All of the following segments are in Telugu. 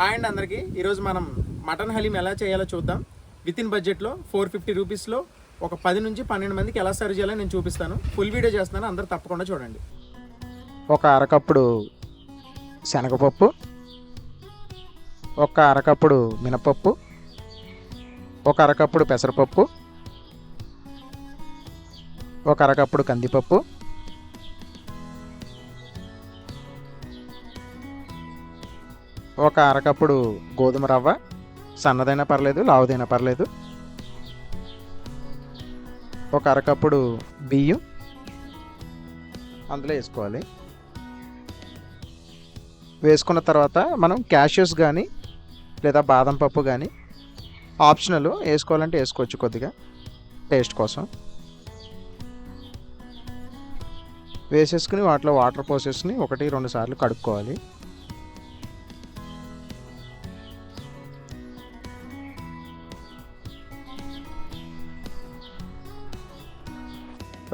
హాయ్ అండి అందరికీ. ఈరోజు మనం మటన్ హలీం ఎలా చేయాలో చూద్దాం. విత్ ఇన్ బడ్జెట్లో ఫోర్ ఫిఫ్టీ రూపీస్లో ఒక పది నుంచి పన్నెండు మందికి ఎలా సర్వ్ చేయాలో నేను చూపిస్తాను. ఫుల్ వీడియో చేస్తాను అందరూ తప్పకుండా చూడండి. ఒక అరకప్పుడు శనగపప్పు ఒక అరకప్పుడు మినపప్పు ఒక అరకప్పుడు పెసరపప్పు ఒక అరకప్పుడు కందిపప్పు ఒక అరకప్పుడు గోధుమ రవ్వ. సన్నదైనా పర్లేదు లావుదైనా పర్లేదు. ఒక అరకప్పుడు బియ్యం. అందులో వేసుకోవాలి. వేసుకున్న తర్వాత మనం క్యాషియస్ కానీ లేదా బాదం పప్పు కానీ ఆప్షనల్ వేసుకోవాలంటే వేసుకోవచ్చు కొద్దిగా టేస్ట్ కోసం. వేసేసుకుని వాటిలో వాటర్ పోసేసుకుని ఒకటి రెండు సార్లు కడుక్కోవాలి.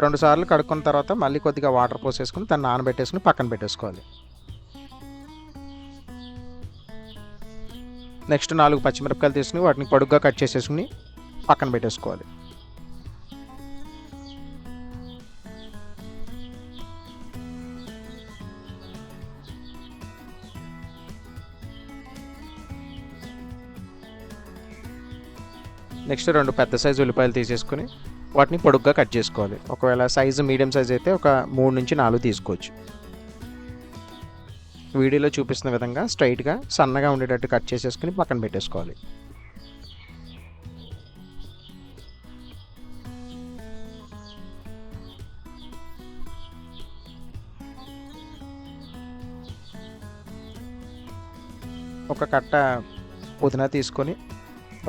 రెండు సార్లు కడుక్కున్న తర్వాత మళ్ళీ కొద్దిగా వాటర్ పోసేసుకుని దాన్ని నానబెట్టేసుకుని పక్కన పెట్టేసుకోవాలి. నెక్స్ట్ నాలుగు పచ్చిమిరపకాయలు తీసుకుని వాటిని పొడుగ్గా కట్ చేసేసుకుని పక్కన పెట్టేసుకోవాలి. నెక్స్ట్ రెండు పెద్ద సైజు ఉల్లిపాయలు తీసేసుకుని వాటిని పొడుగ్గా కట్ చేసుకోవాలి. ఒకవేళ సైజు మీడియం సైజ్ అయితే ఒక మూడు నుంచి నాలుగు తీసుకోవచ్చు. వీడియోలో చూపిస్తున్న విధంగా స్ట్రైట్గా సన్నగా ఉండేటట్టు కట్ చేసేసుకుని పక్కన పెట్టేసుకోవాలి. ఒక కట్ట పుదీనా తీసుకొని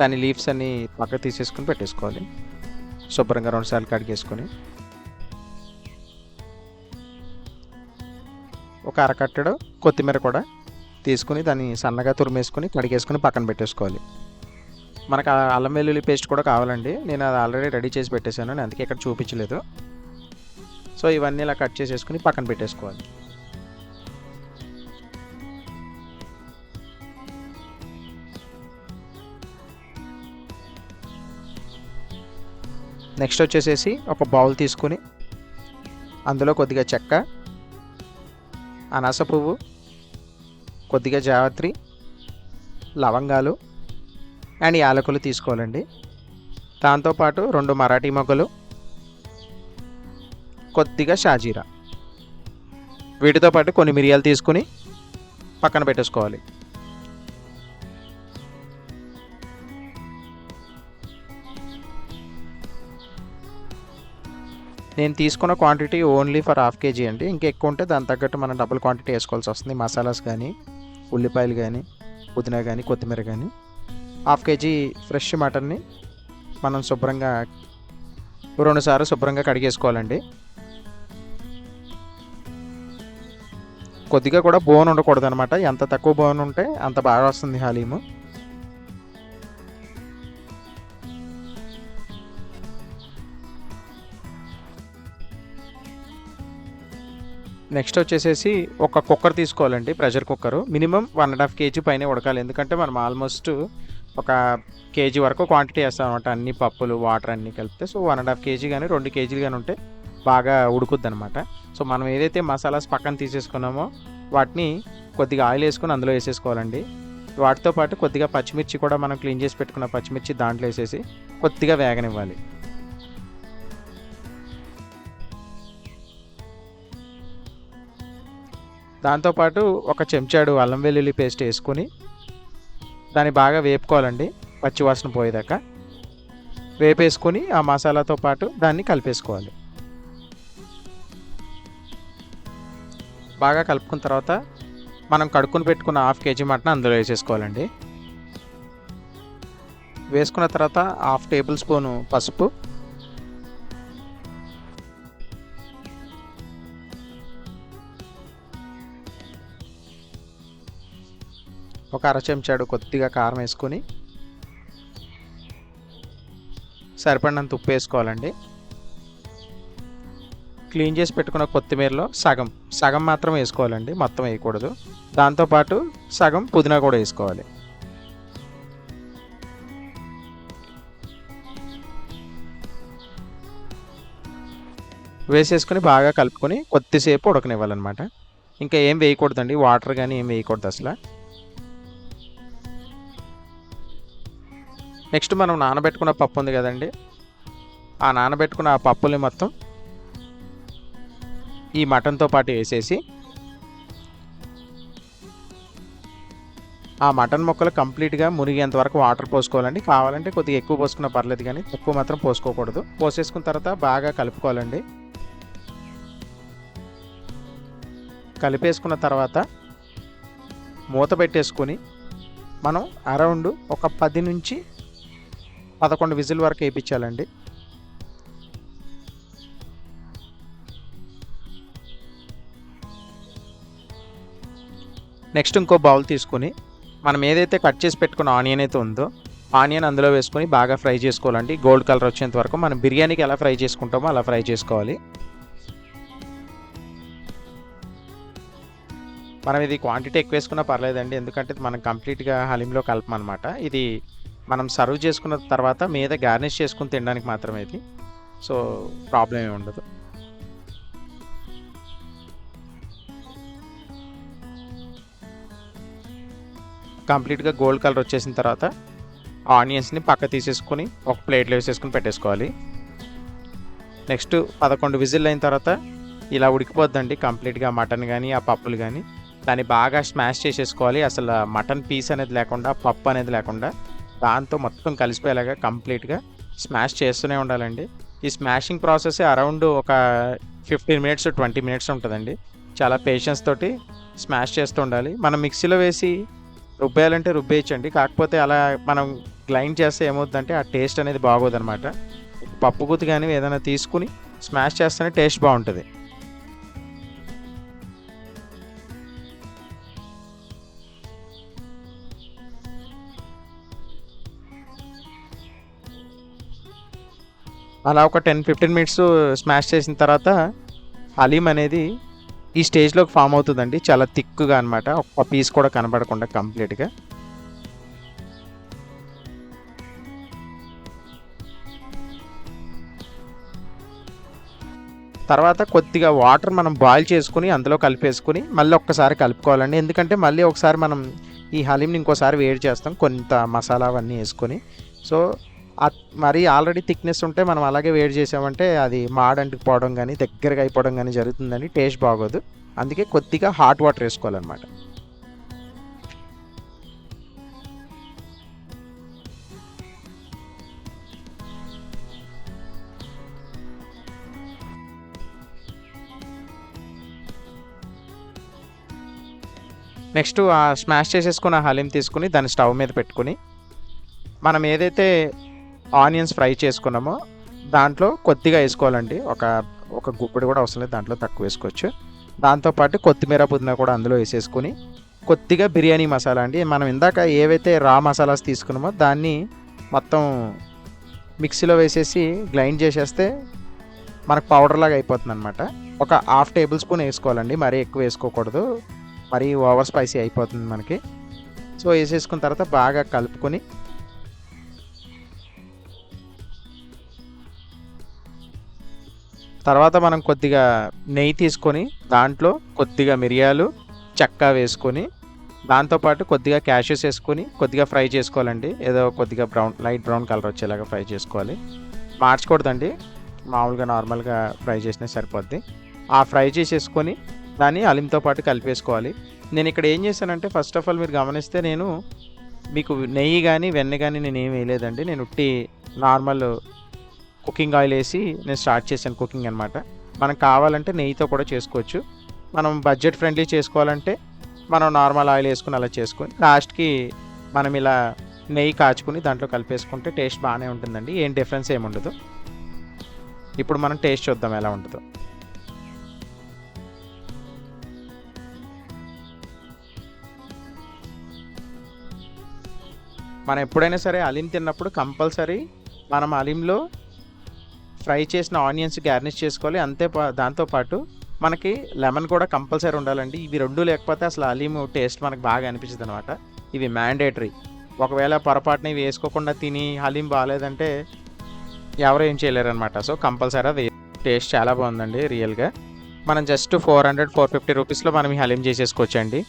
దాని లీవ్స్ అన్ని పక్క తీసేసుకుని పెట్టేసుకోవాలి. శుభ్రంగా రెండు సార్లు కడిగేసుకొని ఒక అరకట్టడు కొత్తిమీర కూడా తీసుకుని దాన్ని సన్నగా తురిమేసుకొని కడిగేసుకుని పక్కన పెట్టేసుకోవాలి. మనకు ఆ అల్లం వెల్లుల్లి పేస్ట్ కూడా కావాలండి. నేను అది ఆల్రెడీ రెడీ చేసి పెట్టేశాను. నేను అందుకే ఇక్కడ చూపించలేదు. సో ఇవన్నీ ఇలా కట్ చేసేసుకుని పక్కన పెట్టేసుకోవాలి. నెక్స్ట్ వచ్చేసేసి ఒక బౌల్ తీసుకుని అందులో కొద్దిగా చెక్క అనాస పువ్వు కొద్దిగా జావత్రి లవంగాలు అండ్ యాలకులు తీసుకోవాలండి. దాంతోపాటు రెండు మరాఠీ మొగ్గలు కొద్దిగా షాజీరా. వీటితో పాటు కొన్ని మిరియాలు తీసుకుని పక్కన పెట్టేసుకోవాలి. నేను తీసుకున్న quantity only for half KG అండి. ఇంకా ఎక్కువ ఉంటే దాని తగ్గట్టు మనం డబుల్ క్వాంటిటీ వేసుకోవాల్సి వస్తుంది. మసాలాస్ కానీ ఉల్లిపాయలు కానీ పుదీనా కానీ కొత్తిమీర కానీ హాఫ్ కేజీ ఫ్రెష్ మటన్ని మనం శుభ్రంగా రెండుసార్లు శుభ్రంగా కడిగేసుకోవాలండి. కొద్దిగా కూడా బోన్ ఉండకూడదు అనమాట ఎంత తక్కువ బోన్ ఉంటే అంత బాగా వస్తుంది హలీము. నెక్స్ట్ వచ్చేసేసి ఒక కుక్కర్ తీసుకోవాలండి pressure cooker minimum one and half KG పైన ఉడకాలి. ఎందుకంటే మనం ఆల్మోస్ట్ ఒక కేజీ వరకు క్వాంటిటీ వేస్తాం అనమాట అన్ని పప్పులు వాటర్ అన్నీ కలిపితే. So one and half KG కానీ రెండు కేజీలు కానీ ఉంటే బాగా ఉడుకుద్ది అనమాట సో మనం ఏదైతే మసాలాస్ పక్కన తీసేసుకున్నామో వాటిని కొద్దిగా ఆయిల్ వేసుకొని అందులో వేసేసుకోవాలండి. వాటితో పాటు కొద్దిగా పచ్చిమిర్చి కూడా మనం క్లీన్ చేసి పెట్టుకున్న పచ్చిమిర్చి దాంట్లో వేసేసి కొద్దిగా వేగనివ్వాలి. దాంతోపాటు ఒక చెంచాడు అల్లం వెల్లుల్లి పేస్ట్ వేసుకొని దాన్ని బాగా వేపుకోవాలండి పచ్చివాసన పోయేదాకా. వేపేసుకొని ఆ మసాలాతో పాటు దాన్ని కలిపేసుకోవాలి. బాగా కలుపుకున్న తర్వాత మనం కడుక్కుని పెట్టుకున్న హాఫ్ కేజీ మటన్ అందులో వేసేసుకోవాలండి. వేసుకున్న తర్వాత హాఫ్ టేబుల్ స్పూను పసుపు ఒక అర చెంచాడు కొద్దిగా కారం వేసుకొని సరిపడినంత ఉప్పు వేసుకోవాలండి. క్లీన్ చేసి పెట్టుకున్న కొత్తిమీరలో సగం సగం మాత్రం వేసుకోవాలండి మొత్తం వేయకూడదు. దాంతోపాటు సగం పుదీనా కూడా వేసుకోవాలి. వేసేసుకుని బాగా కలుపుకొని కొద్దిసేపు ఉడకనివ్వాలన్నమాట. ఇంకా ఏం వేయకూడదండి వాటర్ కానీ ఏం వేయకూడదు అసలు. నెక్స్ట్ మనం నానబెట్టుకున్న పప్పు ఉంది కదండి. ఆ నానబెట్టుకున్న ఆ పప్పుని మొత్తం ఈ మటన్తో పాటు వేసేసి ఆ మటన్ ముక్కలు కంప్లీట్గా మునిగేంత వరకు వాటర్ పోసుకోవాలండి. కావాలంటే కొద్దిగా ఎక్కువ పోసుకున్నా పర్లేదు కానీ తక్కువ మాత్రం పోసుకోకూడదు. పోసేసుకున్న తర్వాత బాగా కలుపుకోవాలండి. కలిపేసుకున్న తర్వాత మూత పెట్టేసుకొని మనం అరౌండ్ ఒక పది నుంచి పదకొండు విజిల్ వరకు వేయించాలండి. నెక్స్ట్ ఇంకో బౌల్ తీసుకొని మనం ఏదైతే కట్ చేసి పెట్టుకున్న ఆనియన్ అయితే ఉందో ఆనియన్ అందులో వేసుకొని బాగా ఫ్రై చేసుకోవాలండి. గోల్డ్ కలర్ వచ్చేంత వరకు మనం బిర్యానీకి ఎలా ఫ్రై చేసుకుంటామో అలా ఫ్రై చేసుకోవాలి. మనం ఇది క్వాంటిటీ ఎక్కువ వేసుకున్నా పర్లేదండి. ఎందుకంటే మనం కంప్లీట్గా హలీంలో కలపమన్నమాట. ఇది మనం సర్వ్ చేసుకున్న తర్వాత మీద గార్నిష్ చేసుకుని తినడానికి మాత్రమే ఇది. సో ప్రాబ్లం ఏమి ఉండదు. కంప్లీట్గా గోల్డ్ కలర్ వచ్చేసిన తర్వాత ఆనియన్స్ని పక్క తీసేసుకొని ఒక ప్లేట్లో వేసేసుకొని పెట్టేసుకోవాలి. నెక్స్ట్ పదకొండు విజిల్ అయిన తర్వాత ఇలా ఉడికిపోద్దండి. కంప్లీట్గా మటన్ కానీ ఆ పప్పులు కానీ దాన్ని బాగా స్మాష్ చేసేసుకోవాలి. అసలు మటన్ పీస్ అనేది లేకుండా పప్పు అనేది లేకుండా. దాంతో మొత్తం కలిసిపోయేలాగా కంప్లీట్గా స్మాష్ చేస్తూనే ఉండాలండి. ఈ స్మాషింగ్ ప్రాసెస్ అరౌండ్ ఒక ఫిఫ్టీన్ మినిట్స్ ట్వంటీ మినిట్స్ ఉంటుందండి. చాలా పేషెన్స్ తోటి స్మాష్ చేస్తూ ఉండాలి. మనం మిక్సీలో వేసి రుబ్బేయాలంటే రుబ్బేయచ్చండి. కాకపోతే అలా మనం గ్లైండ్ చేస్తే ఏమవుతుందంటే ఆ టేస్ట్ అనేది బాగోదన్నమాట. పప్పు గుత్తి కానీ ఏదైనా తీసుకుని స్మాష్ చేస్తేనే టేస్ట్ బాగుంటుంది. అలా ఒక టెన్ ఫిఫ్టీన్ మినిట్స్ స్మాష్ చేసిన తర్వాత హలీం అనేది ఈ స్టేజ్లోకి ఫామ్ అవుతుందండి. చాలా థిక్గా అనమాట ఒక్క పీస్ కూడా కనబడకుండా కంప్లీట్గా. తర్వాత కొద్దిగా వాటర్ మనం బాయిల్ చేసుకుని అందులో కలిపేసుకుని మళ్ళీ ఒక్కసారి కలుపుకోవాలండి. ఎందుకంటే మళ్ళీ ఒకసారి మనం ఈ హలీంని ఇంకోసారి వేడి చేస్తాం కొంత మసాలా అవన్నీ వేసుకొని. సో మరి ఆల్రెడీ థిక్నెస్ ఉంటే మనం అలాగే వేడి చేసామంటే అది మాడంటికి పోవడం కానీ దగ్గరగా అయిపోవడం కానీ జరుగుతుందని టేస్ట్ బాగోదు. అందుకే కొద్దిగా హాట్ వాటర్ వేసుకోవాలన్నమాట. నెక్స్ట్ ఆ స్మాష్ చేసేసుకున్న హలీం తీసుకుని దాన్ని స్టవ్ మీద పెట్టుకుని మనం ఏదైతే ఆనియన్స్ ఫ్రై చేసుకున్నామో. దాంట్లో కొద్దిగా వేసుకోవాలండి. ఒక ఒక గుప్పిడి కూడా అవసరం లేదు. దాంట్లో తక్కువ వేసుకోవచ్చు. దాంతోపాటు కొత్తిమీర పుదీనా కూడా అందులో వేసేసుకుని కొద్దిగా బిర్యానీ మసాలా అండి. మనం ఇందాక ఏవైతే రా మసాలాస్ తీసుకున్నామో దాన్ని మొత్తం మిక్సీలో వేసేసి గ్రైండ్ చేసేస్తే మనకు పౌడర్ లాగా అయిపోతుంది అనమాట ఒక హాఫ్ టేబుల్ స్పూన్ వేసుకోవాలండి. మరీ ఎక్కువ వేసుకోకూడదు. మరీ ఓవర్ స్పైసీ అయిపోతుంది మనకి. సో వేసేసుకున్న తర్వాత బాగా కలుపుకొని తర్వాత మనం కొద్దిగా నెయ్యి తీసుకొని దాంట్లో కొద్దిగా మిరియాలు చెక్క వేసుకొని దాంతోపాటు కొద్దిగా క్యాషెస్ వేసుకొని కొద్దిగా ఫ్రై చేసుకోవాలండి. ఏదో కొద్దిగా బ్రౌన్ లైట్ బ్రౌన్ కలర్ వచ్చేలాగా ఫ్రై చేసుకోవాలి. మార్చకూడదండి. మామూలుగా నార్మల్గా ఫ్రై చేసినా సరిపోద్ది. ఆ ఫ్రై చేసేసుకొని దాన్ని అలింతో పాటు కలిపేసుకోవాలి. నేను ఇక్కడ ఏం చేశానంటే ఫస్ట్ ఆఫ్ ఆల్ మీరు గమనిస్తే నేను మీకు నెయ్యి కానీ వెన్న కానీ నేను ఏం వేయలేదండి. నేను ఉట్టి నార్మల్ కుకింగ్ ఆయిల్ వేసి నేను స్టార్ట్ చేశాను కుకింగ్ అనమాట మనం కావాలంటే నెయ్యితో కూడా చేసుకోవచ్చు. మనం బడ్జెట్ ఫ్రెండ్లీ చేసుకోవాలంటే మనం నార్మల్ ఆయిల్ వేసుకుని అలా చేసుకొని లాస్ట్కి మనం ఇలా నెయ్యి కాచుకుని దాంట్లో కలిపేసుకుంటే టేస్ట్ బాగానే ఉంటుందండి. ఏం డిఫరెన్స్ ఏముండదు ఉండదు. ఇప్పుడు మనం టేస్ట్ చూద్దాం ఎలా ఉంటుందో. మనం ఎప్పుడైనా సరే అలీం తిన్నప్పుడు కంపల్సరీ మనం అలీంలో ఫ్రై చేసిన ఆనియన్స్ గార్నిష్ చేసుకోవాలి. అంతే పా- దాంతోపాటు మనకి లెమన్ కూడా కంపల్సరీ ఉండాలండి. ఇవి రెండు లేకపోతే అసలు హలీము టేస్ట్ మనకు బాగా అనిపించదు అనమాట ఇవి మ్యాండేటరీ. ఒకవేళ పొరపాటున ఇవి వేసుకోకుండా తిని హలీం బాగాలేదంటే ఎవరు ఏం చేయలేరనమాట. సో కంపల్సరీ అది టేస్ట్ చాలా బాగుందండి రియల్గా. మనం just four hundred four fifty రూపీస్లో మనం ఈ హలీం చేసేసుకోవచ్చండి.